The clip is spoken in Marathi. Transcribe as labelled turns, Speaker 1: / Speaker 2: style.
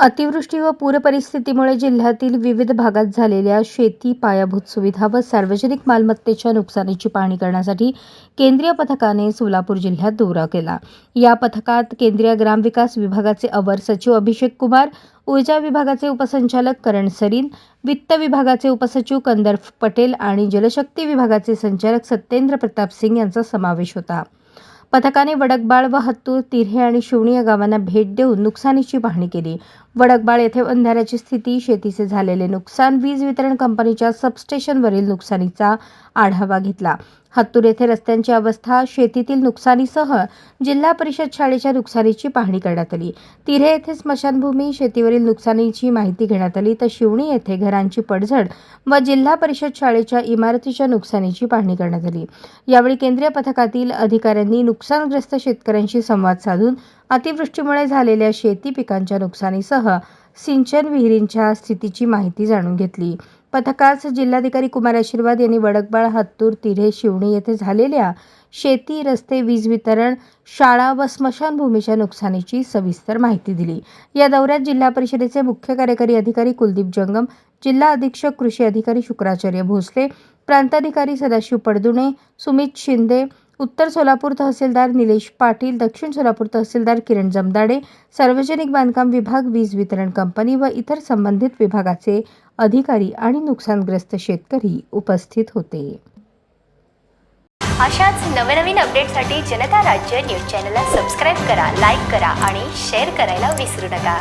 Speaker 1: अतिवृष्टी व पूर परिस्थितीमुळे जिल्ह्यातील विविध भागात झालेल्या शेती पायाभूत सुविधा व सार्वजनिक मालमत्तेच्या नुकसानीची पाहणी करण्यासाठी केंद्रीय पथकाने सोलापूर जिल्ह्यात दौरा केला. या पथकात केंद्रीय ग्रामविकास विभागाचे अवर सचिव अभिषेक कुमार ऊर्जा विभागाचे उपसंचालक करण सरीन वित्त विभागाचे उपसचिव कंदर्फ पटेल आणि जलशक्ती विभागाचे संचालक सत्येंद्र प्रताप सिंग यांचा समावेश होता. पथकाने वडकबाळ व हत्तूर तिर्हे आणि शिवणी या गावांना भेट देऊन नुकसानीची पाहणी केली. वडकबाळ येथे बंधाऱ्याची स्थिती शेतीचे झालेले नुकसान वीज वितरण कंपनीच्या सबस्टेशनवरील नुकसानीचा आढावा घेतला. हत्तूर येथे रस्त्यांची अवस्था शेतीतील नुकसानीसह जिल्हा परिषद शाळेच्या नुकसानीची पाहणी करण्यात आली. तिरे येथे स्मशानभूमी शेतीवरील नुकसानीची माहिती घेण्यात आली. तर शिवणी येथे घरांची पडझड व जिल्हा परिषद शाळेच्या इमारतीच्या नुकसानीची पाहणी करण्यात आली. यावेळी केंद्रीय पथकातील अधिकाऱ्यांनी नुकसानग्रस्त शेतकऱ्यांशी संवाद साधून अतिवृष्टीमुळे झालेल्या शेती पिकांच्या नुकसानीसह सिंचन विहिरींच्या स्थितीची माहिती जाणून घेतली. पथकास जिल्हाधिकारी कुमार आशीर्वाद यांनी वडकबाळ हत्तूर तिरे शिवणी येथे झालेल्या शेती रस्ते वीज वितरण शाळा व स्मशानभूमीच्या नुकसानीची सविस्तर माहिती दिली. या दौऱ्यात जिल्हा परिषदेचे मुख्य कार्यकारी अधिकारी कुलदीप जंगम जिल्हा अधीक्षक कृषी अधिकारी शुक्राचार्य भोसले प्रांताधिकारी सदाशिव पडदुणे सुमित शिंदे उत्तर सोलापूर तहसीलदार निलेश पाटील दक्षिण सोलापूर तहसीलदार किरण जमदाडे सार्वजनिक बांधकाम विभाग वीज वितरण कंपनी व इतर संबंधित विभागाचे अधिकारी आणि नुकसानग्रस्त शेतकरी उपस्थित होते.
Speaker 2: अशाच नवनवीन अपडेटसाठी जनता राज्य न्यूज चॅनलला सबस्क्राईब करा लाईक करा आणि शेअर करायला विसरू नका.